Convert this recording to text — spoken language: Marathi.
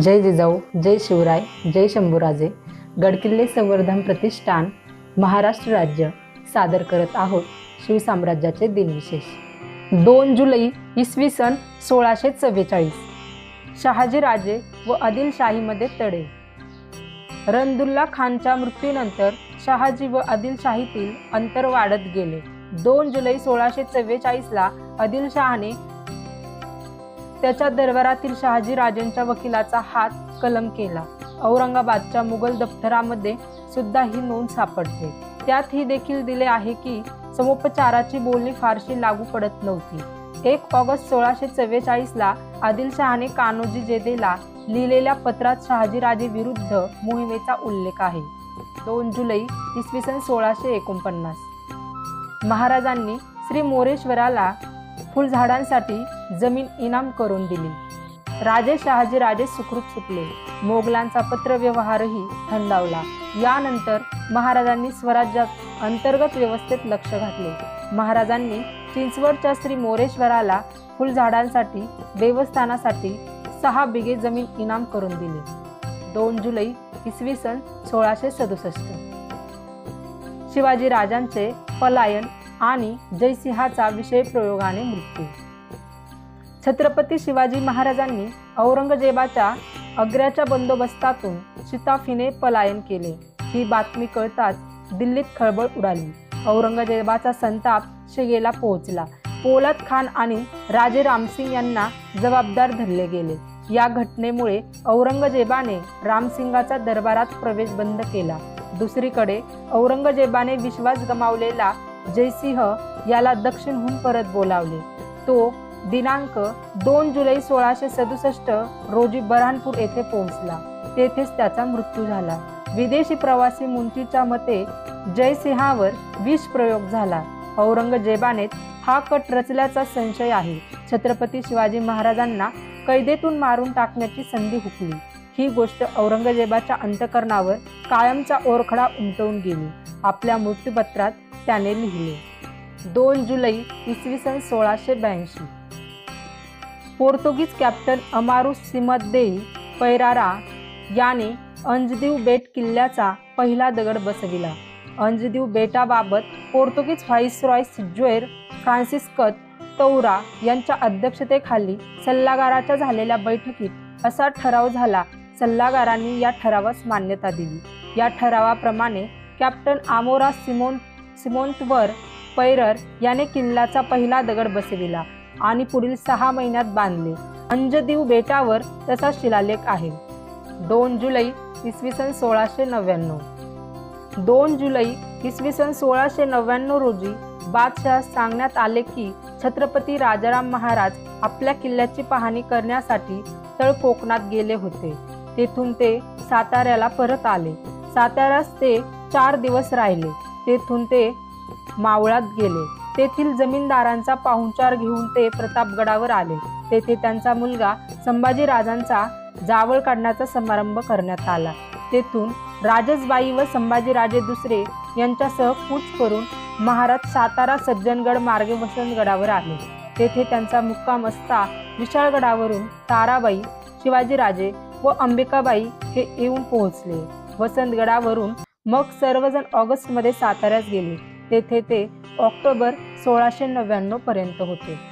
जय जिजाऊ जय शिवराय जय शंभूराजे. गडकिल्ले संवर्धन प्रतिष्ठान महाराष्ट्र राज्य. सादर करत आहोत शिवसाम्राज्याचे दिनविशेष. दोन जुलै इसवी सन सोळाशे चव्वेचाळीस. शहाजीराजे व आदिलशाहीमध्ये तडे. रनदुल्ला खानच्या मृत्यूनंतर शहाजी व आदिलशाहीतील अंतर वाढत गेले. दोन जुलै सोळाशे चव्वेचाळीसला आदिलशहाने त्याच्या दरबारातील शहाजीराजेंच्या वकिलाचा हात कलम केला. औरंगाबादच्या मुघल दफ्तरामध्ये सुद्धा ही नोंद सापडते. त्यात ही देखील दिले आहे की समुपचाराची बोलणी फारशी लागू पडत नव्हती. एक ऑगस्ट सोळाशे चव्वेचाळीसला आदिलशहाने कान्होजी जेदेला लिहिलेल्या पत्रात शहाजीराजे विरुद्ध मोहिमेचा उल्लेख आहे. दोन जुलै इसवी सन सोळाशे एकोणपन्नास. महाराजांनी श्री मोरेश्वराला फुलझाडांसाठी जमीन इनाम करून दिली. राजे शहाजी राजे सुखरूप सुटले. मोगलांचा पत्रव्यवहारही थंडावला. यानंतर महाराजांनी स्वराज्यात अंतर्गत व्यवस्थेत लक्ष घातले. महाराजांनी चिंचवडच्या श्री मोरेश्वराला फुलझाडांसाठी देवस्थानासाठी सहा बिघे जमीन इनाम करून दिली. दोन जुलै इसवी सन सोळाशे सदुसष्ट. शिवाजी राजांचे पलायन आणि जयसिंहाचा विषय प्रयोगाने मृत्यू. छत्रपती शिवाजी महाराजांनी औरंगजेबाच्या अग्र्याच्या बंदोबस्तातून शिताफीने पलायन केले. ही बातमी कळताच दिल्लीत खळबळ उडाली. औरंगजेबाचा संताप शेगेला पोहोचला. पोलत खान आणि राजे रामसिंग यांना जबाबदार धरले गेले. या घटनेमुळे औरंगजेबाने रामसिंगाचा दरबारात प्रवेश बंद केला. दुसरीकडे औरंगजेबाने विश्वास गमावलेला जयसिंह याला दक्षिणहून परत बोलावले. तो दिनांक दोन जुलै सोळाशे सदुसष्ट रोजी बऱ्हाणपूर येथे पोहोचला. तेथेच त्याचा मृत्यू झाला. विदेशी प्रवासी मुंचीच्या मते जयसिंहावर विष प्रयोग झाला. औरंगजेबाने हा कट रचल्याचा संशय आहे. छत्रपती शिवाजी महाराजांना कैदेतून मारून टाकण्याची संधी हुकली. ही गोष्ट औरंगजेबाच्या अंतकरणावर कायमचा ओरखडा उमटवून गेली. आपल्या मृत्यूपत्रात त्याने लिहिले दोन जुलै इसवी सन सोळाशे ब्याऐंशी. पोर्तुगीज कॅप्टन अमारू सिमदेई पैरारा याने अंजदीव बेट किल्ल्याचा पहिला दगड बसविला. अंजदीव बेटाबाबत पोर्तुगीज व्हाईसरॉय सिज्वेर फ्रान्सिस्कत तौरा यांच्या अध्यक्षतेखाली सल्लागाराच्या झालेल्या बैठकीत असा ठराव झाला सल्लागारांनी या ठरावास मान्यता दिली. या ठरावाप्रमाणे कॅप्टन आमोरा सिमोन सिमोंतवर पैरर याने किल्ल्याचा पहिला दगड बसविला आणि पुढील सहा महिन्यात बांधले. अंजदीव बेटावर त्याचा शिलालेख आहे. दोन जुलै इसवी सन सोळाशे नव्याण्णव. दोन जुलै इसवी सन सोळाशे नव्याण्णव रोजी बादशाह सांगण्यात आले की छत्रपती राजाराम महाराज आपल्या किल्ल्याची पाहणी करण्यासाठी तळ कोकणात गेले होते. तेथून ते साताऱ्याला परत आले. साताऱ्यास ते चार दिवस राहिले. तेथून ते मावळात गेले. तेथील जमीनदारांचा पाहुणचार घेऊन ते प्रतापगडावर आले. तेथे त्यांचा मुलगा संभाजी राजांचा जावळ काढण्याचा समारंभ करण्यात आला. तेथून राजसबाई व संभाजीराजे दुसरे यांच्यासह कूच करून महाराज सातारा सज्जनगड मार्गे वसंतगडावर आले. तेथे त्यांचा मुक्काम असता विशाळगडावरून ताराबाई शिवाजीराजे व अंबिकाबाई हे येऊन पोहोचले. वसंतगडावरून मग सर्वजण ऑगस्टमध्ये साताऱ्यास गेले. तेथे ते ऑक्टोबर सोळाशे नव्याण्णव पर्यंत होते.